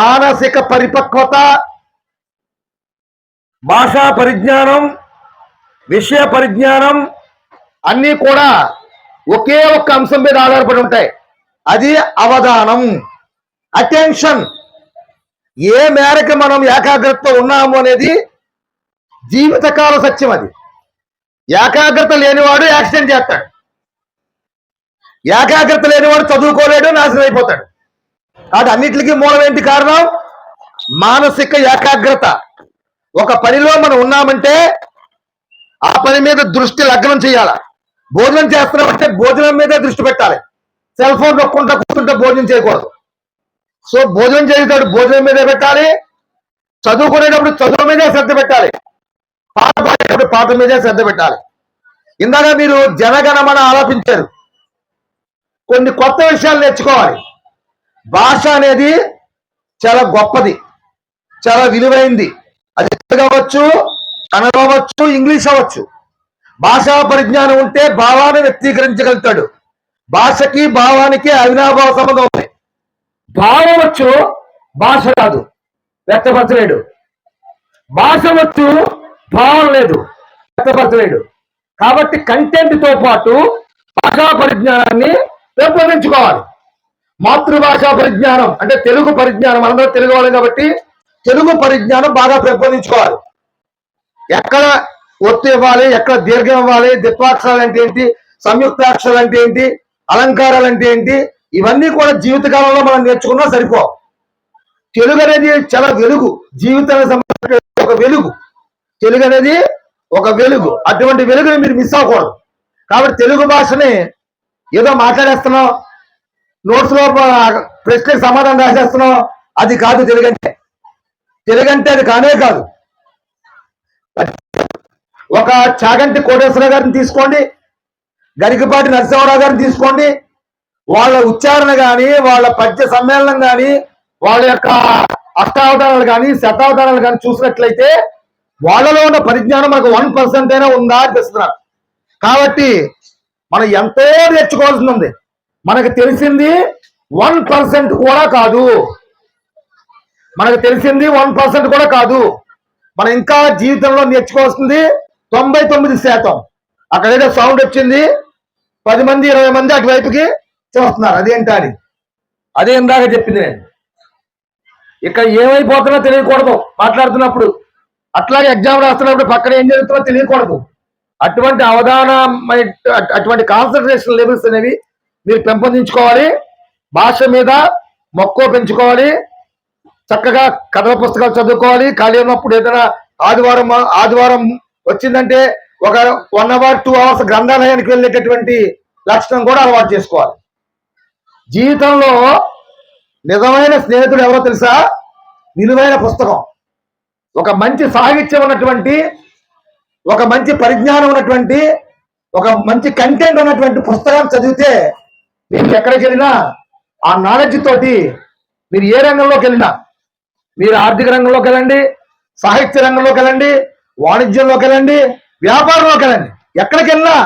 మానసిక పరిపక్వత భాషా పరిజ్ఞానం విషయ పరిజ్ఞానం అన్నీ కూడా ఒకే ఒక్క అంశం మీద ఆధారపడి ఉంటాయి. అది అవధానం అటెన్షన్. ఏ మేరకు మనం ఏకాగ్రతతో ఉన్నాము అనేది జీవితకాల సత్యం అది. ఏకాగ్రత లేనివాడు యాక్సిడెంట్ చేస్తాడు. ఏకాగ్రత లేనివాడు చదువుకోలేడు నాశనం అయిపోతాడు. కాబట్టి అన్నిటికీ మూలం ఏంటి కారణం? మానసిక ఏకాగ్రత. ఒక పనిలో మనం ఉన్నామంటే ఆ పని మీద దృష్టి లగ్నం చేయాలి. భోజనం చేస్తున్నామంటే భోజనం మీదే దృష్టి పెట్టాలి. సెల్ ఫోన్ నొక్కుంటా కూర్చుంటే భోజనం చేయకూడదు. సో భోజనం చేసేటప్పుడు భోజనం మీదే పెట్టాలి. చదువుకునేటప్పుడు చదువు మీదే శ్రద్ధ పెట్టాలి. పాట పాడేటప్పుడు పాట మీదే శ్రద్ధ పెట్టాలి. ఇందాక మీరు జనగణమన ఆలోచించారు. కొన్ని కొత్త విషయాలు నేర్చుకోవాలి. భాష అనేది చాలా గొప్పది చాలా విలువైంది. అది కావచ్చు? కన్నడ అవ్వచ్చు ఇంగ్లీష్ అవ్వచ్చు. భాషా పరిజ్ఞానం ఉంటే భావాన్ని వ్యక్తీకరించగలుగుతాడు. భాషకి భావానికి అవినాభావ సంబంధం ఉంది. భావం వచ్చు భాష రాదు వ్యక్తపరచలేడు. భాష వచ్చు భావం లేదు వ్యక్తపరచలేడు. కాబట్టి కంటెంట్తో పాటు భాషా పరిజ్ఞానాన్ని పెంపొందించుకోవాలి. మాతృభాష పరిజ్ఞానం అంటే తెలుగు పరిజ్ఞానం అందరూ తెలుగు వాళ్ళం కాబట్టి తెలుగు పరిజ్ఞానం బాగా పెంపొందించుకోవాలి. ఎక్కడ ఒత్తు ఇవ్వాలి ఎక్కడ దీర్ఘం ఇవ్వాలి ద్విత్వాక్షరాలు అంటే ఏంటి సంయుక్తాక్షరాలు అంటే ఏంటి అలంకారాలు అంటే ఏంటి ఇవన్నీ కూడా జీవితకాలంలో మనం నేర్చుకున్నా సరిపో తెలుగు అనేది చాలా వెలుగు జీవితానికి సంబంధించిన ఒక వెలుగు. తెలుగు అనేది ఒక వెలుగు అటువంటి వెలుగుని మీరు మిస్ అవ్వకూడదు. కాబట్టి తెలుగు భాషని ఏదో మాట్లాడేస్తున్నాం నోట్స్లో ప్రశ్నకి సమాధానం రాసేస్తున్నాం అది కాదు తెలుగంటే. తెలుగంటే అది కానే కాదు. ఒక చాగంటి కోటేశ్వర గారిని తీసుకోండి. గరికపాటి నరసింహరావు గారిని తీసుకోండి. వాళ్ళ ఉచ్చారణ కానీ వాళ్ళ పద్య సమ్మేళనం కానీ వాళ్ళ యొక్క అష్టావతారాలు కానీ శతావతారాలు కానీ చూసినట్లయితే వాళ్ళలో ఉన్న పరిజ్ఞానం మనకు వన్ పర్సెంట్ అయినా ఉందా అని కాబట్టి మనం ఎంతో నేర్చుకోవాల్సింది ఉంది. మనకు తెలిసింది వన్ పర్సెంట్ కూడా కాదు. మనకు తెలిసింది వన్ పర్సెంట్ కూడా కాదు. మనం ఇంకా జీవితంలో నేర్చుకోవాల్సింది తొంభై తొమ్మిది శాతం. అక్కడ సౌండ్ వచ్చింది. పది మంది ఇరవై మంది అటువైపుకి చూస్తున్నారు. అదేంటా అని. అదే ఇందాక చెప్పింది నేను. ఇక్కడ ఏమైపోతున్నా తెలియకూడదు మాట్లాడుతున్నప్పుడు. అట్లాగే ఎగ్జామ్ రాస్తున్నప్పుడు పక్కన ఏం జరుగుతుందో తెలియకూడదు. అటువంటి అవగాహన అటువంటి కాన్సన్ట్రేషన్ లెవెల్స్ అనేవి మీరు పెంపొందించుకోవాలి. భాష మీద మక్కువ పెంచుకోవాలి. చక్కగా కథల పుస్తకాలు చదువుకోవాలి. ఖాళీ ఉన్నప్పుడు ఏదైనా ఆదివారం ఆదివారం వచ్చిందంటే ఒక వన్ అవర్ టూ అవర్స్ గ్రంథాలయానికి వెళ్ళేటటువంటి లక్షణం కూడా అలవాటు చేసుకోవాలి. జీవితంలో నిజమైన స్నేహితుడు ఎవరో తెలుసా? విలువైన పుస్తకం. ఒక మంచి సాహిత్యం ఉన్నటువంటి ఒక మంచి పరిజ్ఞానం ఉన్నటువంటి ఒక మంచి కంటెంట్ ఉన్నటువంటి పుస్తకం చదివితే మీకు ఎక్కడికి వెళ్ళినా ఆ నాలెడ్జ్ తోటి మీరు ఏ రంగంలోకి వెళ్ళినా మీరు ఆర్థిక రంగంలోకి వెళ్ళండి సాహిత్య రంగంలోకి వెళ్ళండి వాణిజ్యంలోకి వెళ్ళండి వ్యాపారంలోకి వెళ్ళండి. ఎక్కడికి వెళ్ళినా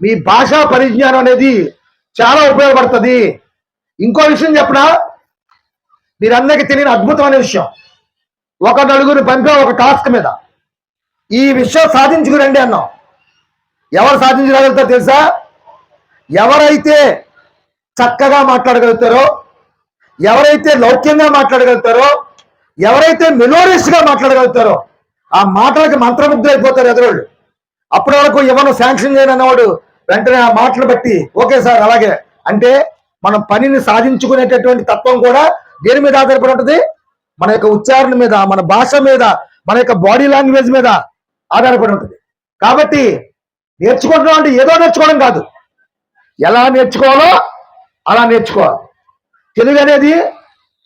మీ భాషా పరిజ్ఞానం అనేది చాలా ఉపయోగపడుతుంది. ఇంకో విషయం చెప్పడా మీరందరికీ తెలియని అద్భుతమైన విషయం. ఒక నలుగురు పంపాం ఒక టాస్క్ మీద ఈ విషయం సాధించుకురండి అన్నాం. ఎవరు సాధించగలుగుతారు తెలుసా? ఎవరైతే చక్కగా మాట్లాడగలుగుతారో ఎవరైతే లౌక్యంగా మాట్లాడగలుగుతారో ఎవరైతే మెలోరియస్గా మాట్లాడగలుగుతారో ఆ మాటలకి మంత్రముగ్ధులు అయిపోతారు ఎదురోళ్ళు. అప్పటి వరకు ఎవరు శాంక్షన్ చేయని అన్నవాడు వెంటనే ఆ మాటలు బట్టి ఓకే సార్ అలాగే. అంటే మనం పనిని సాధించుకునేటటువంటి తత్వం కూడా దేని మీద ఆధారపడి ఉంటుంది? మన యొక్క ఉచ్చారణ మీద మన భాష మీద మన యొక్క బాడీ లాంగ్వేజ్ మీద ఆధారపడి ఉంటుంది. కాబట్టి నేర్చుకోవడం అంటే ఏదో నేర్చుకోవడం కాదు. ఎలా నేర్చుకోవాలో అలా నేర్చుకోవాలి. తెలుగు అనేది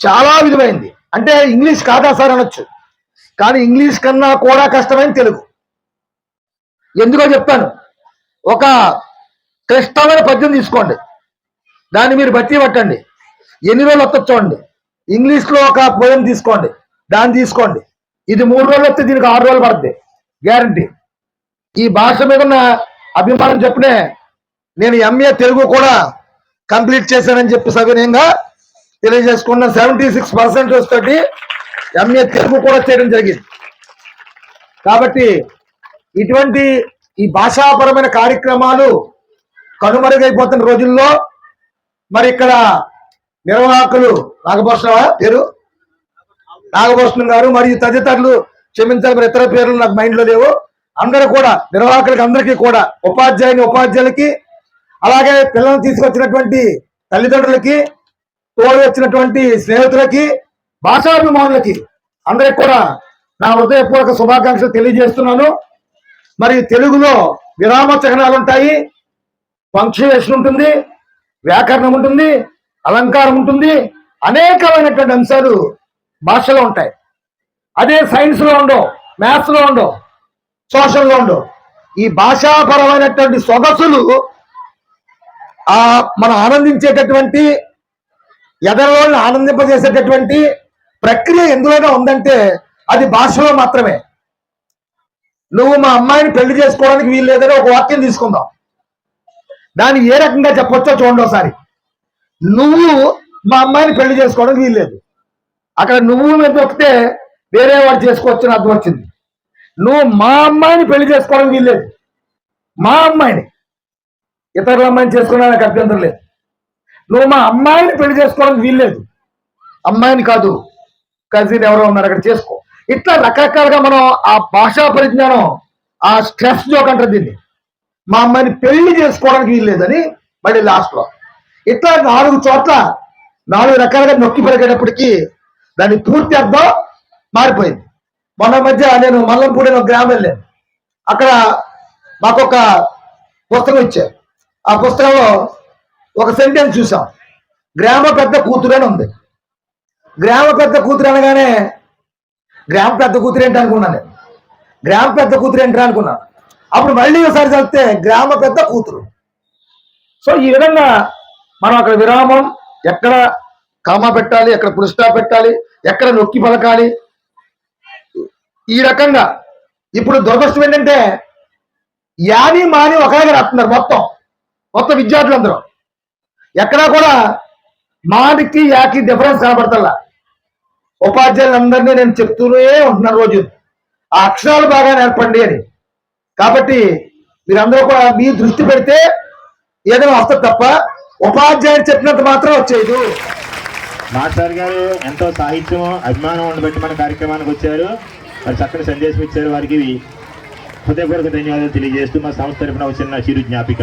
చాలా విలువైంది. అంటే ఇంగ్లీష్ కాదా సార్ అనొచ్చు. కానీ ఇంగ్లీష్ కన్నా కూడా కష్టమైన తెలుగు. ఎందుకో చెప్తాను. ఒక క్లిష్టమైన పద్యం తీసుకోండి. దాన్ని మీరు బట్టి పట్టండి. ఎన్ని రోజులు వస్తుంది చూడండి. ఇంగ్లీష్లో ఒక పోయం తీసుకోండి. దాన్ని తీసుకోండి. ఇది మూడు రోజులు వస్తే దీనికి ఆరు రోజులు పడుతుంది గ్యారంటీ. ఈ భాష మీద ఉన్న అభిమానం చెప్పినే నేను ఎంఏ తెలుగు కూడా కంప్లీట్ చేశానని చెప్పి సవినయంగా తెలియజేసుకున్న సెవెంటీ సిక్స్ పర్సెంటేజ్ తోటి ఎంఏ తెలుగు కూడా చేయడం జరిగింది. కాబట్టి ఇటువంటి ఈ భాషాపరమైన కార్యక్రమాలు కనుమరుగైపోతున్న రోజుల్లో మరి ఇక్కడ నిర్వాహకులు నాగభూషణ పేరు నాగభూషణం గారు మరియు తదితరులు క్షమించాలి మరి ఇతర పేర్లు నాకు మైండ్లో లేవు. అందరూ కూడా నిర్వాహకులకి అందరికీ కూడా ఉపాధ్యాయుని ఉపాధ్యాయులకి అలాగే పిల్లల్ని తీసుకొచ్చినటువంటి తల్లిదండ్రులకి తోడు వచ్చినటువంటి స్నేహితులకి భాషాభిమానులకి అందరికి కూడా నా హృదయపూర్వక శుభాకాంక్షలు తెలియజేస్తున్నాను. మరి తెలుగులో విరామ చిహ్నాలు ఉంటాయి. పంక్చుయేషన్ ఉంటుంది వ్యాకరణం ఉంటుంది అలంకారం ఉంటుంది. అనేకమైనటువంటి అంశాలు భాషలో ఉంటాయి. అదే సైన్స్లో ఉండవు మ్యాథ్స్లో ఉండవు సోషల్లో ఉండవు. ఈ భాషాపరమైనటువంటి సొగసులు ఆ మనం ఆనందించేటటువంటి ఎదరోళ్ళని ఆనందింపజేసేటటువంటి ప్రక్రియ ఎందులోనే ఉందంటే అది భాషలో మాత్రమే. నువ్వు మా అమ్మాయిని పెళ్ళి చేసుకోవడానికి వీలు లేదని ఒక వాక్యం తీసుకుందాం. దాన్ని ఏ రకంగా చెప్పొచ్చో చూడండి ఒకసారి. నువ్వు మా అమ్మాయిని పెళ్ళి చేసుకోవడానికి వీలు లేదు. అక్కడ నువ్వు మీద దొరికితే వేరే వాడు చేసుకోవచ్చు అర్థం వచ్చింది. నువ్వు మా అమ్మాయిని పెళ్ళి చేసుకోవడానికి వీలు లేదు. మా అమ్మాయిని. ఇతరుల అమ్మాయిని చేసుకున్నా నాకు అభ్యంతరం లేదు. నువ్వు మా అమ్మాయిని పెళ్ళి చేసుకోవడానికి వీల్లేదు. అమ్మాయిని కాదు కజిన్ ఎవరో ఉన్నారు అక్కడ చేసుకో. ఇట్లా రకరకాలుగా మనం ఆ భాషా పరిజ్ఞానం ఆ స్ట్రెస్ జోక్ అంటారు దీన్ని. మా అమ్మాయిని పెళ్ళి చేసుకోవడానికి వీల్లేదని మళ్ళీ లాస్ట్లో ఇట్లా నాలుగు చోట్ల నాలుగు రకాలుగా నొక్కి పెరిగేటప్పటికీ దాని పూర్తి అర్థం మారిపోయింది. మొన్న మధ్య నేను మల్లంపూడి ఒక గ్రామం వెళ్ళాను. అక్కడ మాకు ఒక పుస్తకం ఇచ్చారు. ఆ పుస్తకంలో ఒక సెంటెన్స్ చూసాం. గ్రామ పెద్ద కూతురు అని ఉంది. గ్రామ పెద్ద కూతురు అనగానే గ్రామ పెద్ద కూతురు ఏంటి అనుకున్నాను నేను. గ్రామ పెద్ద కూతురు ఏంటి అనుకున్నాను అప్పుడు మళ్ళీ ఒకసారి చదివితే గ్రామ పెద్ద కూతురు. సో ఈ విధంగా మనం అక్కడ విరామం ఎక్కడ కామా పెట్టాలి ఎక్కడ పురుస్టా పెట్టాలి ఎక్కడ నొక్కి పలకాలి. ఈ రకంగా ఇప్పుడు దురదృష్టం ఏంటంటే యాని మాని ఒకలాగా రాస్తున్నారు మొత్తం. మొత్తం విద్యార్థులందరూ. ఎక్కడా కూడా మానికి యాకి డిఫరెన్స్ కనబడతల్లా. ఉపాధ్యాయులందరినీ నేను చెప్తూనే ఉంటున్నాను రోజు. ఆ అక్షరాలు బాగా నేర్పండి అని. కాబట్టి మీరందరూ కూడా మీ దృష్టి పెడితే ఏదైనా వస్తుంది తప్ప ఉపాధ్యాయుడు చెప్పినంత మాత్రం వచ్చేది మాస్టర్ గారు ఎంతో సాహిత్యం అభిమానం ఉండబట్టి మన కార్యక్రమానికి వచ్చారు. మరి చక్కని సందేశం ఇచ్చారు వారికి. హృదయపూర్వక ధన్యవాదాలు తెలియజేస్తూ మా సంస్థ తరఫున వచ్చిన చిరు జ్ఞాపిక.